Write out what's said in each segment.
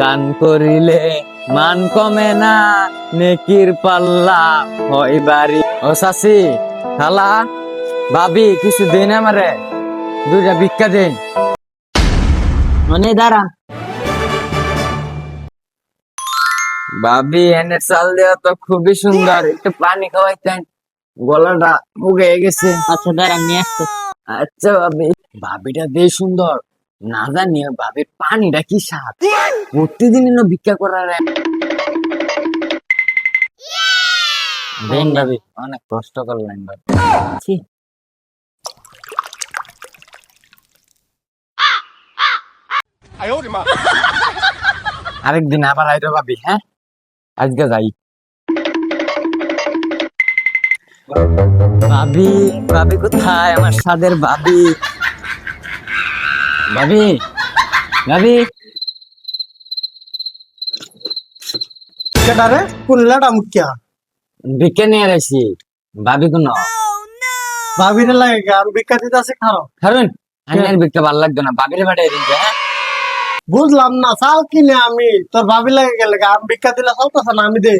দান করিলে মান কমে না নেকির পাল্লা হয় বাড়ি। ও শাসি খালা ভাবি কিছু দিন আমারে দুইটা ভিক্ষা দিন। মানে দাঁড়া। ভাবি এনে চাল দেওয়া তো খুবই সুন্দর একটু পানি খাওয়াইতেন। গলাটা মুখে গেছে। আচ্ছা দাঁড়া নিয়ে আসতো আচ্ছা ভাবি। ভাবিটা বেশ সুন্দর। না জানি ভাবির পানিটা কি স্বাদ প্রতিদিন এনে ভিক্ষা করার দেন ভাবি অনেক কষ্ট করলেন ভাবি। আরেকদিন আবার আইরো ভাবি হ্যাঁ? আজকে যাই। ভাবি ভাবি কোথায়? আমার সাদের ভাবি। ভাবি ভাবি। কেটারে কুল্লাটা মুখিয়া। ভিক্ষা নিয়ে আসি ভাবি কোন। ভাবিরে লাগে কি? আমি ভিক্ষা দিতে আছে খারো কারণ আমি আর ভিক্ষা ভালো লাগতো না ভাবিরে পাঠিয়ে দিন যে, হ্যাঁ। বুঝলাম না চাল কিনে আমি তোর ভাবি লাগে গেলে? আমি ভিক্ষা দিলে চলতেছে না আমি দে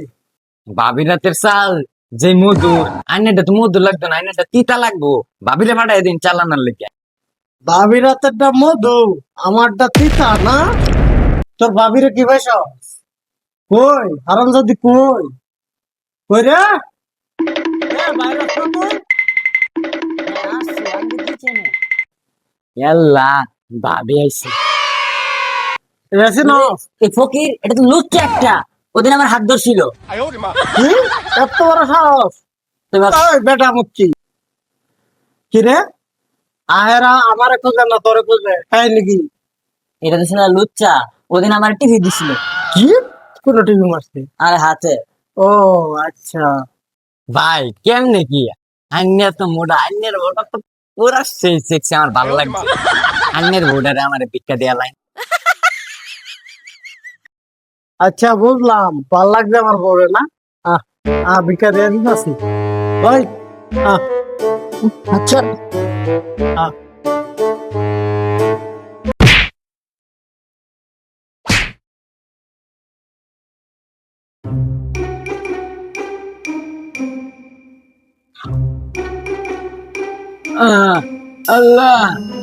ভাবি রাতের চাল যে মধুর আইনাটা তো মধুর লাগতো না আইনাটা তিতা লাগবো। ভাবিরে পাঠিয়ে দিন চালানোর লেগে। ভাবি রাতেরটা মধু আমারটা তিতা না? তোর ভাবিরে কি ভাইস? কই? আরাম যদি কই? কই রে? ইয়াল্লা ভাবি আইছে। এসে এই ফকির এটা তো লুচ্চা একটা। ওদিন আমার হাত ধরছিল। এত বড় সাহস? বেটা মুক্তি কি রে? আহেরা আমারে খুঁজে না তোরে খুঁজে। তাই নাকি। এটা তো ছিল লুচ্চা ওদিন আমার টিভি দিছিল। কি? কোন টিভি মারছে? আর হাতে। ও আচ্ছা। ভাই কেমনে কি? আন্যের তো মোটা আন্যের ওটা তো পুরা সেই সেক্সি আমার ভালো লাগছে। আন্যের ভোটারে আমার ভিক্ষা দেয়া লাইন আচ্ছা বুঝলাম। ভালো লাগছে আমার বউরে না? আহ আহ ভিক্ষা দিয়ে দিতেছি। ওই আহ। আচ্ছা। আহ আহ, আল্লাহ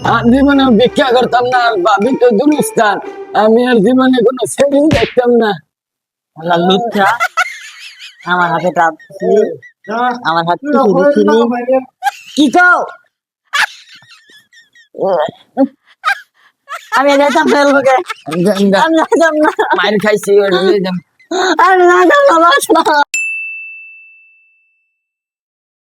আর জীবনে ভিক্ষা করতাম না আর ভাবি তো দুরুস্তান আমি আর জীবনে কোনো সেভিং দেখতাম না আল্লাহ লুচ্চা আমার হাতে টাপ আহ, আমার হাতে তুই টিভি ওপরে দিছিলি যাও বাইরে। কি কও আমি যেতাম ফেলব কে? আমি না। মাইর খাইছি। আমি না।